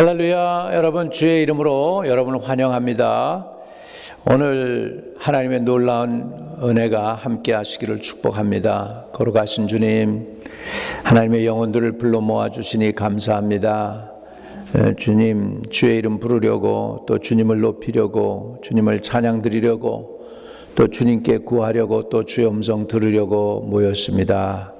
할렐루야 여러분 주의 이름으로 여러분을 환영합니다. 오늘 하나님의 놀라운 은혜가 함께 하시기를 축복합니다. 거룩하신 주님 하나님의 영혼들을 불러 모아 주시니 감사합니다. 에, 주님 주의 이름 부르려고 또 주님을 높이려고 주님을 찬양 드리려고 또 주님께 구하려고 또 주의 음성 들으려고 모였습니다.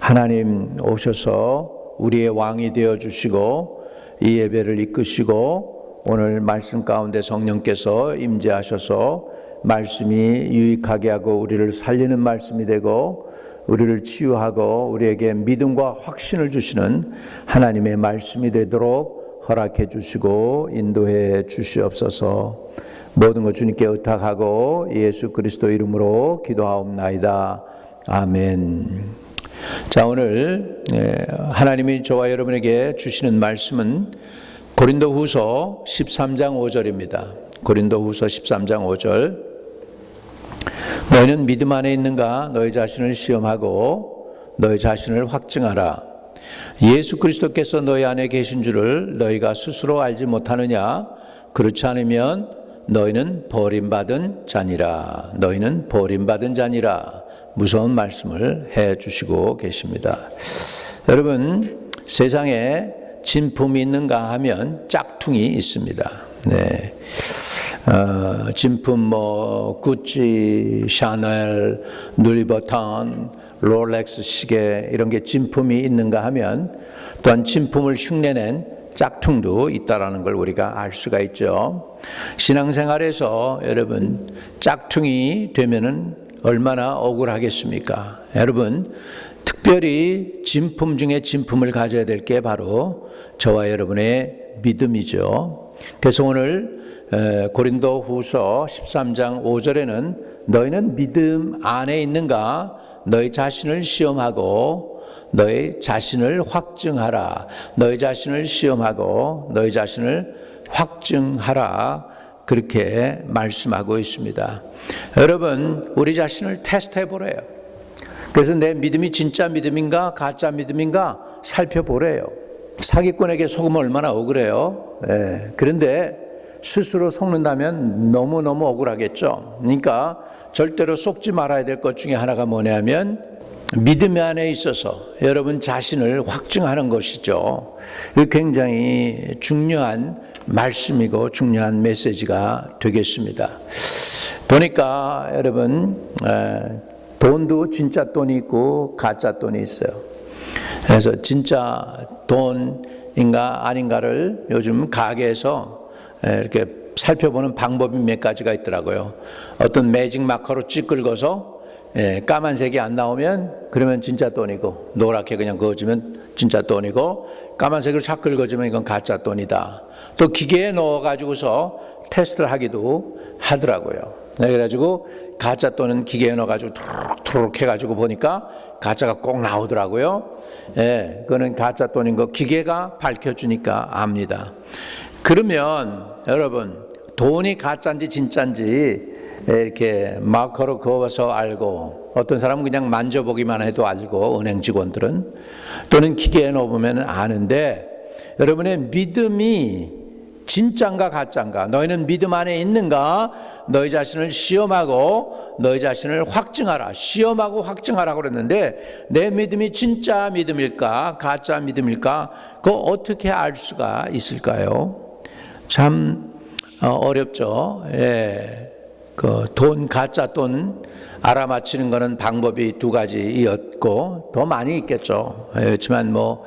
하나님 오셔서 우리의 왕이 되어 주시고 이 예배를 이끄시고 오늘 말씀 가운데 성령께서 임재하셔서 말씀이 유익하게 하고 우리를 살리는 말씀이 되고 우리를 치유하고 우리에게 믿음과 확신을 주시는 하나님의 말씀이 되도록 허락해 주시고 인도해 주시옵소서. 모든 것 주님께 의탁하고 예수 그리스도 이름으로 기도하옵나이다. 아멘. 자, 오늘 예, 하나님이 저와 여러분에게 주시는 말씀은 고린도 후서 13장 5절입니다. 고린도 후서 13장 5절. 너희는 믿음 안에 있는가? 너희 자신을 시험하고 너희 자신을 확증하라. 예수 그리스도께서 너희 안에 계신 줄을 너희가 스스로 알지 못하느냐? 그렇지 않으면 너희는 버림받은 자니라. 너희는 버림받은 자니라. 무서운 말씀을 해 주시고 계십니다. 여러분, 세상에 진품이 있는가 하면 짝퉁이 있습니다. 네. 어, 진품 뭐 구찌, 샤넬, 누리버턴, 롤렉스 시계 이런 게 진품이 있는가 하면 또한 진품을 흉내낸 짝퉁도 있다라는 걸 우리가 알 수가 있죠. 신앙생활에서 여러분 짝퉁이 되면은 얼마나 억울하겠습니까? 여러분, 특별히 진품 중에 진품을 가져야 될 게 바로 저와 여러분의 믿음이죠. 그래서 오늘 고린도 후서 13장 5절에는 너희는 믿음 안에 있는가? 너희 자신을 시험하고 너희 자신을 확증하라. 너희 자신을 시험하고 너희 자신을 확증하라. 그렇게 말씀하고 있습니다. 여러분, 우리 자신을 테스트해 보래요. 그래서 내 믿음이 진짜 믿음인가, 가짜 믿음인가 살펴보래요. 사기꾼에게 속으면 얼마나 억울해요. 예, 그런데 스스로 속는다면 너무너무 억울하겠죠. 그러니까 절대로 속지 말아야 될 것 중에 하나가 뭐냐면 믿음 안에 있어서 여러분 자신을 확증하는 것이죠. 굉장히 중요한 말씀이고 중요한 메시지가 되겠습니다. 보니까 여러분 돈도 진짜 돈이 있고 가짜 돈이 있어요. 그래서 진짜 돈인가 아닌가를 요즘 가게에서 이렇게 살펴보는 방법이 몇 가지가 있더라고요. 어떤 매직 마커로 찍 긁어서 까만색이 안 나오면 그러면 진짜 돈이고 노랗게 그냥 그어주면 진짜 돈이고 까만색으로 착 긁어주면 이건 가짜 돈이다. 또 기계에 넣어가지고서 테스트를 하기도 하더라고요. 네, 그래가지고 가짜 또는 기계에 넣어가지고 투룩투룩 해가지고 보니까 가짜가 꼭 나오더라고요. 예, 그거는 가짜 돈인 거 기계가 밝혀주니까 압니다. 그러면 여러분 돈이 가짜인지 진짜인지 이렇게 마커로 그어서 알고 어떤 사람은 그냥 만져보기만 해도 알고 은행 직원들은 또는 기계에 넣어보면 아는데 여러분의 믿음이 진짠가 가짠가 너희는 믿음 안에 있는가 너희 자신을 시험하고 너희 자신을 확증하라 시험하고 확증하라 그랬는데 내 믿음이 진짜 믿음일까 가짜 믿음일까 그 어떻게 알 수가 있을까요? 참 어, 어렵죠. 예. 그 돈 가짜 돈 알아맞히는 거는 방법이 두 가지였고 더 많이 있겠죠. 그렇지만 뭐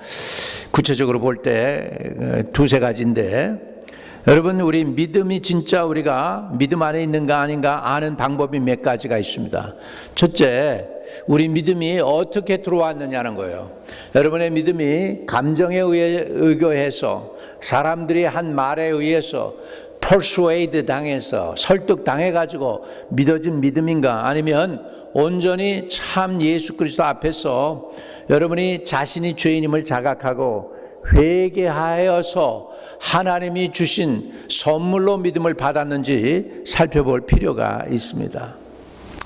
구체적으로 볼 때 두세 가지인데 여러분 우리 믿음이 진짜 우리가 믿음 안에 있는가 아닌가 아는 방법이 몇 가지가 있습니다. 첫째, 우리 믿음이 어떻게 들어왔느냐는 거예요. 여러분의 믿음이 감정에 의해 의거해서 사람들이 한 말에 의해서 퍼스웨이드 당해서 설득 당해 가지고 믿어진 믿음인가 아니면 온전히 참 예수 그리스도 앞에서 여러분이 자신이 죄인임을 자각하고 회개하여서 하나님이 주신 선물로 믿음을 받았는지 살펴볼 필요가 있습니다.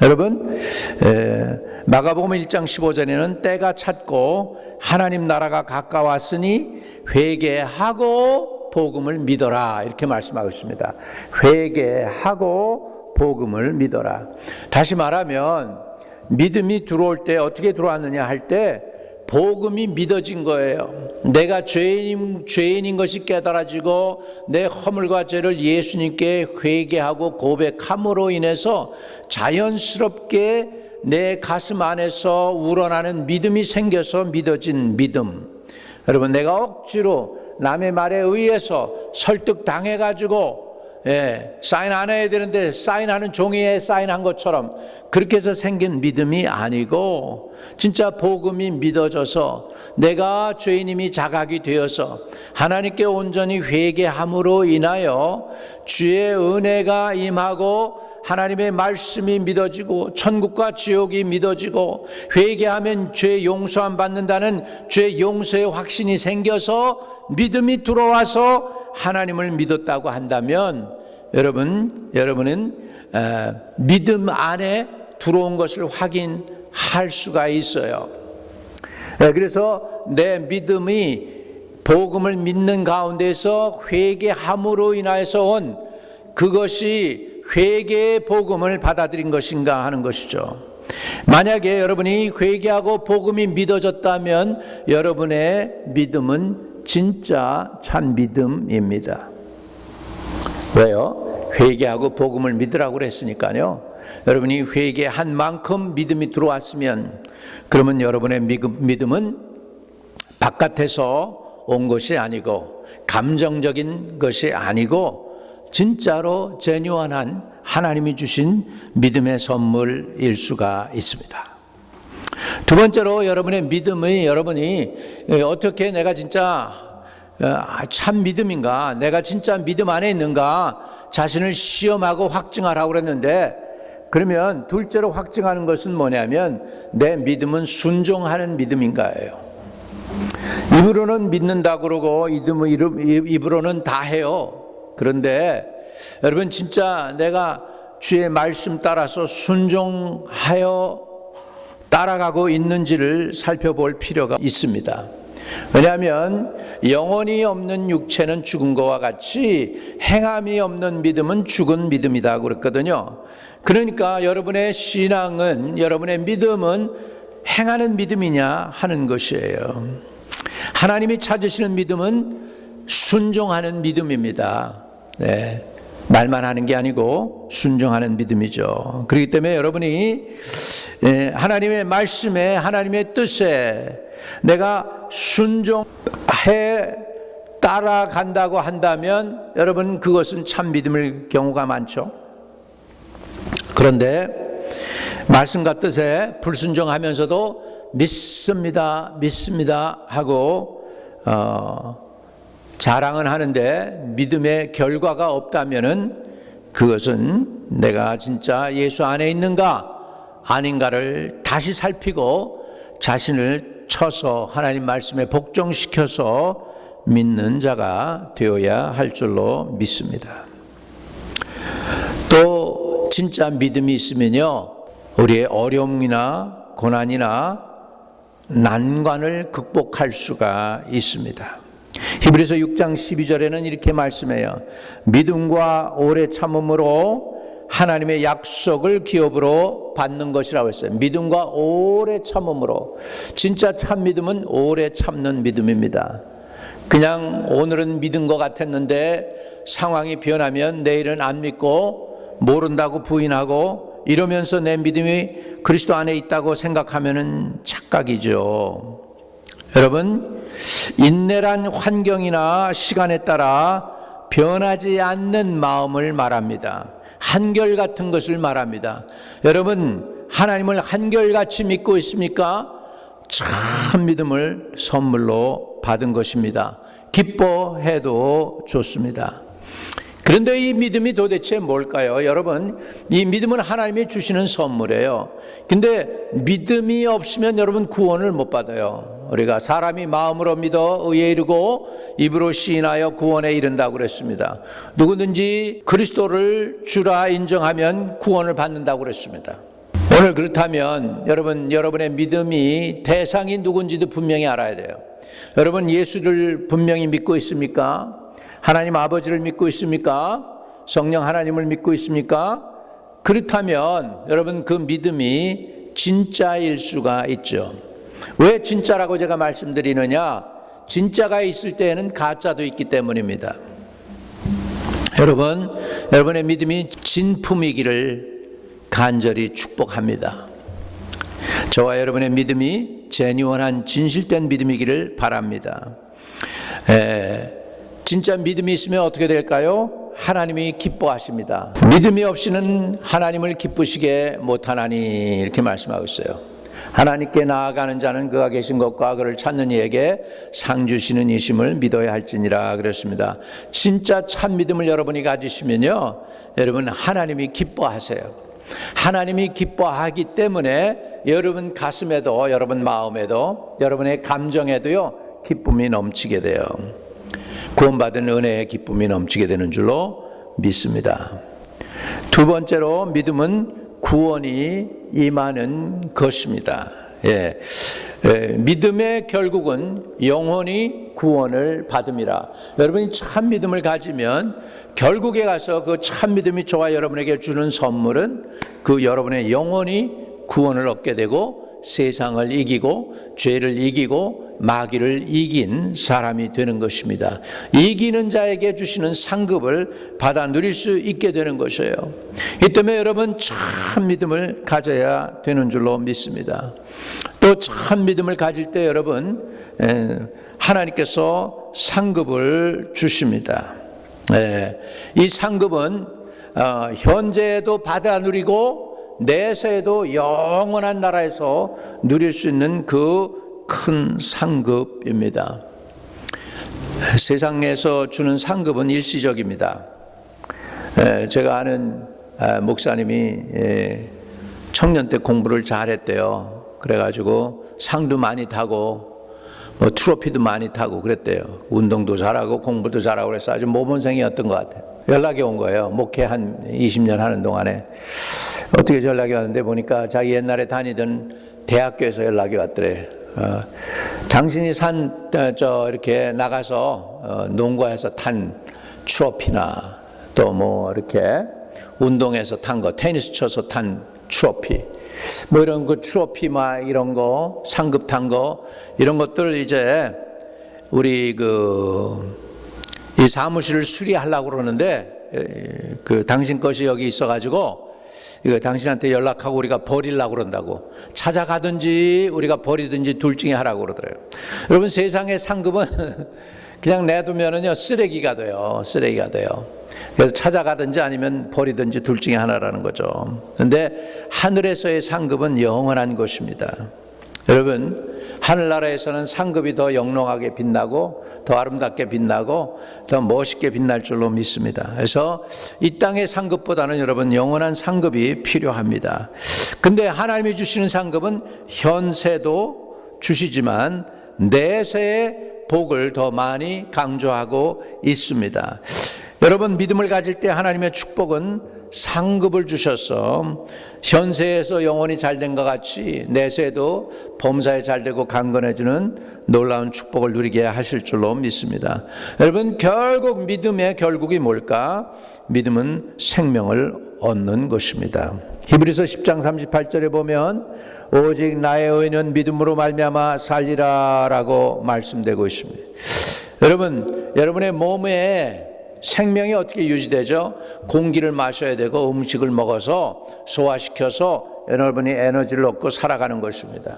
여러분, 마가복음 1장 15절에는 때가 찼고 하나님 나라가 가까웠으니 회개하고 복음을 믿어라 이렇게 말씀하고 있습니다. 회개하고 복음을 믿어라. 다시 말하면 믿음이 들어올 때 어떻게 들어왔느냐 할 때 복음이 믿어진 거예요. 내가 죄인 죄인인 것이 깨달아지고 내 허물과 죄를 예수님께 회개하고 고백함으로 인해서 자연스럽게 내 가슴 안에서 우러나는 믿음이 생겨서 믿어진 믿음. 여러분 내가 억지로 남의 말에 의해서 설득 당해 가지고 예, 사인 안 해야 되는데 사인하는 종이에 사인한 것처럼 그렇게 해서 생긴 믿음이 아니고 진짜 복음이 믿어져서 내가 죄인임이 자각이 되어서 하나님께 온전히 회개함으로 인하여 주의 은혜가 임하고 하나님의 말씀이 믿어지고 천국과 지옥이 믿어지고 회개하면 죄 용서함 받는다는 죄 용서의 확신이 생겨서 믿음이 들어와서 하나님을 믿었다고 한다면 여러분 여러분은 어, 믿음 안에 들어온 것을 확인할 수가 있어요. 예, 그래서 내 믿음이 복음을 믿는 가운데서 회개함으로 인하여서 온 그것이 회개의 복음을 받아들인 것인가 하는 것이죠. 만약에 여러분이 회개하고 복음이 믿어졌다면 여러분의 믿음은 진짜 참 믿음입니다. 왜요? 회개하고 복음을 믿으라고 그랬으니까요. 여러분이 회개한 만큼 믿음이 들어왔으면 그러면 여러분의 믿음은 바깥에서 온 것이 아니고 감정적인 것이 아니고 진짜로 제뉴한한 하나님이 주신 믿음의 선물일 수가 있습니다. 두 번째로 여러분의 믿음이 여러분이 어떻게 내가 진짜 참 믿음인가? 내가 진짜 믿음 안에 있는가? 자신을 시험하고 확증하라고 그랬는데 그러면 둘째로 확증하는 것은 뭐냐면 내 믿음은 순종하는 믿음인가예요. 입으로는 믿는다 그러고 입으로는 다 해요. 그런데 여러분 진짜 내가 주의 말씀 따라서 순종하여 따라가고 있는지를 살펴볼 필요가 있습니다. 왜냐하면 영혼이 없는 육체는 죽은 것과 같이 행함이 없는 믿음은 죽은 믿음이다 그랬거든요. 그러니까 여러분의 신앙은 여러분의 믿음은 행하는 믿음이냐 하는 것이에요. 하나님이 찾으시는 믿음은 순종하는 믿음입니다. 네. 말만 하는 게 아니고 순종하는 믿음이죠. 그렇기 때문에 여러분이 예, 하나님의 말씀에 하나님의 뜻에 내가 순종해 따라간다고 한다면 여러분 그것은 참 믿음일 경우가 많죠. 그런데 말씀과 뜻에 불순종하면서도 믿습니다, 믿습니다 하고 어, 자랑은 하는데 믿음의 결과가 없다면은 그것은 내가 진짜 예수 안에 있는가 아닌가를 다시 살피고 자신을 쳐서 하나님 말씀에 복종시켜서 믿는 자가 되어야 할 줄로 믿습니다. 또 진짜 믿음이 있으면요. 우리의 어려움이나 고난이나 난관을 극복할 수가 있습니다. 히브리서 6장 12절에는 이렇게 말씀해요. 믿음과 오래 참음으로 하나님의 약속을 기업으로 받는 것이라고 했어요. 믿음과 오래 참음으로. 진짜 참 믿음은 오래 참는 믿음입니다. 그냥 오늘은 믿은 것 같았는데 상황이 변하면 내일은 안 믿고 모른다고 부인하고 이러면서 내 믿음이 그리스도 안에 있다고 생각하면 착각이죠. 여러분, 인내란 환경이나 시간에 따라 변하지 않는 마음을 말합니다. 한결같은 것을 말합니다. 여러분, 하나님을 한결같이 믿고 있습니까? 참 믿음을 선물로 받은 것입니다. 기뻐해도 좋습니다. 그런데 이 믿음이 도대체 뭘까요? 여러분, 이 믿음은 하나님이 주시는 선물이에요. 근데 믿음이 없으면 여러분 구원을 못 받아요. 우리가 사람이 마음으로 믿어 의에 이르고 입으로 시인하여 구원에 이른다고 그랬습니다. 누구든지 그리스도를 주라 인정하면 구원을 받는다고 그랬습니다. 오늘 그렇다면 여러분 여러분의 믿음이 대상이 누군지도 분명히 알아야 돼요. 여러분 예수를 분명히 믿고 있습니까? 하나님 아버지를 믿고 있습니까? 성령 하나님을 믿고 있습니까? 그렇다면 여러분 그 믿음이 진짜일 수가 있죠. 왜 진짜라고 제가 말씀드리느냐? 진짜가 있을 때에는 가짜도 있기 때문입니다. 여러분, 여러분의 믿음이 진품이기를 간절히 축복합니다. 저와 여러분의 믿음이 제니원한 진실된 믿음이기를 바랍니다. 에, 진짜 믿음이 있으면 어떻게 될까요? 하나님이 기뻐하십니다. 믿음이 없이는 하나님을 기쁘시게 못하나니 이렇게 말씀하고 있어요. 하나님께 나아가는 자는 그가 계신 것과 그를 찾는 이에게 상 주시는 이심을 믿어야 할지니라 그랬습니다. 진짜 참 믿음을 여러분이 가지시면요. 여러분 하나님이 기뻐하세요. 하나님이 기뻐하기 때문에 여러분 가슴에도 여러분 마음에도 여러분의 감정에도요. 기쁨이 넘치게 돼요. 구원받은 은혜의 기쁨이 넘치게 되는 줄로 믿습니다. 두 번째로 믿음은 구원이 임하는 것입니다. 예. 예, 믿음의 결국은 영혼이 구원을 받음이라. 여러분이 참 믿음을 가지면 결국에 가서 그 참 믿음이 저와 여러분에게 주는 선물은 그 여러분의 영혼이 구원을 얻게 되고 세상을 이기고 죄를 이기고 마귀를 이긴 사람이 되는 것입니다. 이기는 자에게 주시는 상급을 받아 누릴 수 있게 되는 것이에요. 이 때문에 여러분 참 믿음을 가져야 되는 줄로 믿습니다. 또 참 믿음을 가질 때 여러분 하나님께서 상급을 주십니다. 이 상급은 어, 현재에도 받아 누리고 내세에도 영원한 나라에서 누릴 수 있는 그 큰 상급입니다. 세상에서 주는 상급은 일시적입니다. 제가 아는 아, 목사님이 청년 때 공부를 잘했대요. 그래가지고 상도 많이 타고 뭐 트로피도 많이 타고 그랬대요. 운동도 잘하고 공부도 잘하고 그래서 아주 모범생이었던 것 같아요. 연락이 온 거예요. 목회 한 20년 하는 동안에. 어떻게 연락이 왔는데 보니까 자기 옛날에 다니던 대학교에서 연락이 왔더래. 어, 당신이 산, 어, 저, 이렇게 나가서 어, 농구해서 탄 트로피나 또 뭐 이렇게 운동해서 탄 거, 테니스 쳐서 탄 트로피, 뭐 이런 그 트로피 막 이런 거, 상급 탄 거, 이런 것들 이제 우리 그, 이 사무실을 수리하려고 그러는데 그 당신 것이 여기 있어가지고 이거 당신한테 연락하고 우리가 버리려고 그런다고 찾아가든지 우리가 버리든지 둘 중에 하라고 그러더래요. 여러분 세상의 상급은 그냥 내두면은요 쓰레기가 돼요. 쓰레기가 돼요. 그래서 찾아가든지 아니면 버리든지 둘 중에 하나라는 거죠. 근데 하늘에서의 상급은 영원한 것입니다. 여러분 하늘나라에서는 상급이 더 영롱하게 빛나고 더 아름답게 빛나고 더 멋있게 빛날 줄로 믿습니다. 그래서 이 땅의 상급보다는 여러분 영원한 상급이 필요합니다. 근데 하나님이 주시는 상급은 현세도 주시지만 내세의 복을 더 많이 강조하고 있습니다. 여러분 믿음을 가질 때 하나님의 축복은 상급을 주셔서 현세에서 영혼이 잘된 것 같이 내세도 범사에 잘되고 강건해지는 놀라운 축복을 누리게 하실 줄로 믿습니다. 여러분 결국 믿음의 결국이 뭘까? 믿음은 생명을 얻는 것입니다. 히브리서 10장 38절에 보면 오직 나의 의는 믿음으로 말미암아 살리라라고 말씀되고 있습니다. 여러분 여러분의 몸에 생명이 어떻게 유지되죠? 공기를 마셔야 되고 음식을 먹어서 소화시켜서 여러분이 에너지를 얻고 살아가는 것입니다.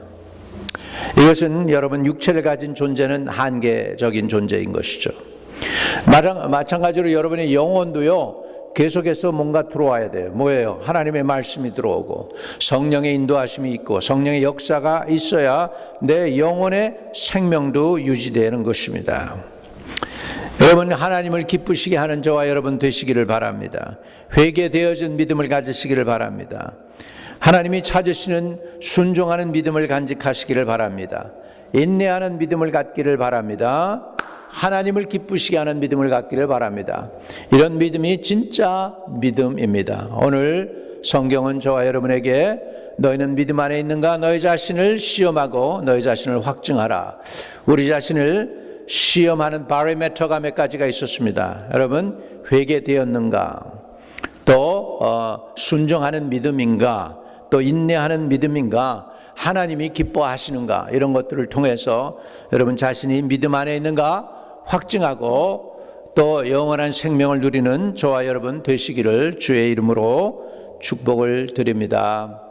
이것은 여러분 육체를 가진 존재는 한계적인 존재인 것이죠. 마찬가지로 여러분의 영혼도요. 계속해서 뭔가 들어와야 돼요. 뭐예요? 하나님의 말씀이 들어오고 성령의 인도하심이 있고 성령의 역사가 있어야 내 영혼의 생명도 유지되는 것입니다. 여러분 하나님을 기쁘시게 하는 저와 여러분 되시기를 바랍니다. 회개되어진 믿음을 가지시기를 바랍니다. 하나님이 찾으시는 순종하는 믿음을 간직하시기를 바랍니다. 인내하는 믿음을 갖기를 바랍니다. 하나님을 기쁘시게 하는 믿음을 갖기를 바랍니다. 이런 믿음이 진짜 믿음입니다. 오늘 성경은 저와 여러분에게 너희는 믿음 안에 있는가 너희 자신을 시험하고 너희 자신을 확증하라. 우리 자신을 시험하는 바로메터가 몇 가지가 있었습니다. 여러분 회개되었는가? 또 어, 순종하는 믿음인가? 또 인내하는 믿음인가? 하나님이 기뻐하시는가? 이런 것들을 통해서 여러분 자신이 믿음 안에 있는가 확증하고 또 영원한 생명을 누리는 저와 여러분 되시기를 주의 이름으로 축복을 드립니다.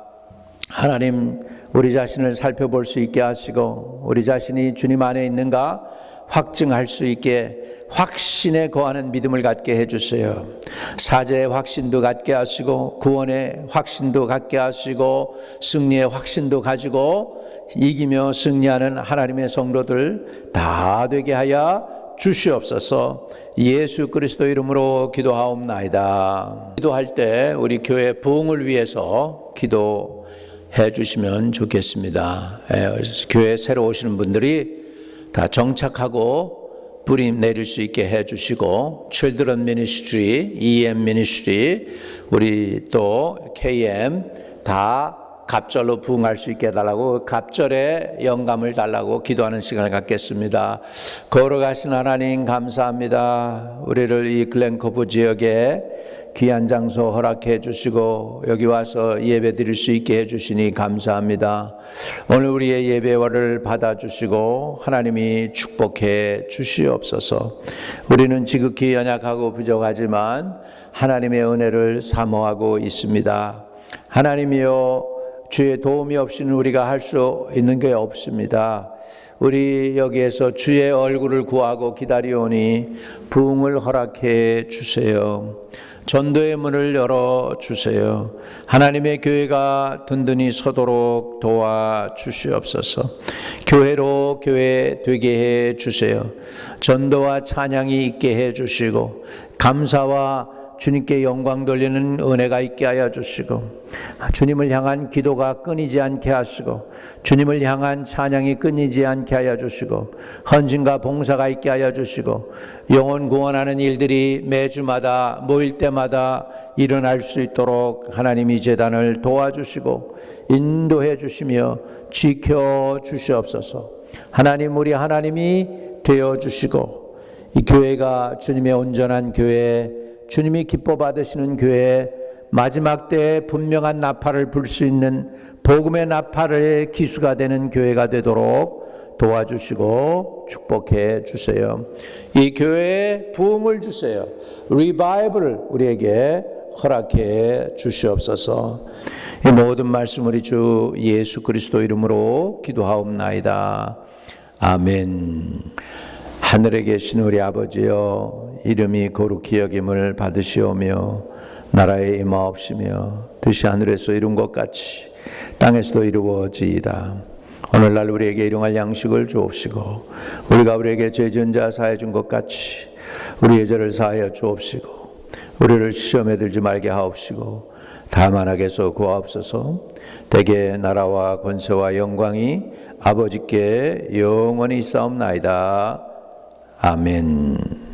하나님 우리 자신을 살펴볼 수 있게 하시고 우리 자신이 주님 안에 있는가 확증할 수 있게 확신에 거하는 믿음을 갖게 해주세요. 사제의 확신도 갖게 하시고 구원의 확신도 갖게 하시고 승리의 확신도 가지고 이기며 승리하는 하나님의 성도들 다 되게 하여 주시옵소서. 예수 그리스도 이름으로 기도하옵나이다. 기도할 때 우리 교회 부흥을 위해서 기도해 주시면 좋겠습니다. 예, 교회 새로 오시는 분들이 다 정착하고 뿌리 내릴 수 있게 해 주시고 Children Ministry, EM Ministry, 우리 또 KM 다 갑절로 부응할 수 있게 해달라고 갑절에 영감을 달라고 기도하는 시간을 갖겠습니다. 걸어가신 하나님 감사합니다. 우리를 이 글렌코브 지역에 귀한 장소 허락해 주시고 여기 와서 예배 드릴 수 있게 해 주시니 감사합니다. 오늘 우리의 예배를 받아 주시고 하나님이 축복해 주시옵소서. 우리는 지극히 연약하고 부족하지만 하나님의 은혜를 사모하고 있습니다. 하나님이여 주의 도움이 없이는 우리가 할 수 있는 게 없습니다. 우리 여기에서 주의 얼굴을 구하고 기다리오니 부흥을 허락해 주세요. 전도의 문을 열어 주세요. 하나님의 교회가 든든히 서도록 도와 주시옵소서. 교회로 교회 되게 해 주세요. 전도와 찬양이 있게 해 주시고 감사와 주님께 영광 돌리는 은혜가 있게 하여 주시고 주님을 향한 기도가 끊이지 않게 하시고 주님을 향한 찬양이 끊이지 않게 하여 주시고 헌신과 봉사가 있게 하여 주시고 영혼 구원하는 일들이 매주마다 모일 때마다 일어날 수 있도록 하나님이 재단을 도와주시고 인도해 주시며 지켜 주시옵소서. 하나님 우리 하나님이 되어 주시고 이 교회가 주님의 온전한 교회 주님이 기뻐 받으시는 교회 마지막 때에 분명한 나팔을 불 수 있는 복음의 나팔의 기수가 되는 교회가 되도록 도와주시고 축복해 주세요. 이 교회에 부흥을 주세요. 리바이블을 우리에게 허락해 주시옵소서. 이 모든 말씀 우리 주 예수 그리스도 이름으로 기도하옵나이다. 아멘. 하늘에 계신 우리 아버지여 이름이 거룩히 여김을 받으시오며 나라에 임하옵시며 뜻이 하늘에서 이룬 것 같이 땅에서도 이루어지이다. 오늘날 우리에게 일용할 양식을 주옵시고 우리가 우리에게 죄 지은 자 사해 준 것 같이 우리의 죄를 사하여 주옵시고 우리를 시험에 들지 말게 하옵시고 다만 악에서 구하옵소서 대개 나라와 권세와 영광이 아버지께 영원히 있사옵나이다. 아멘.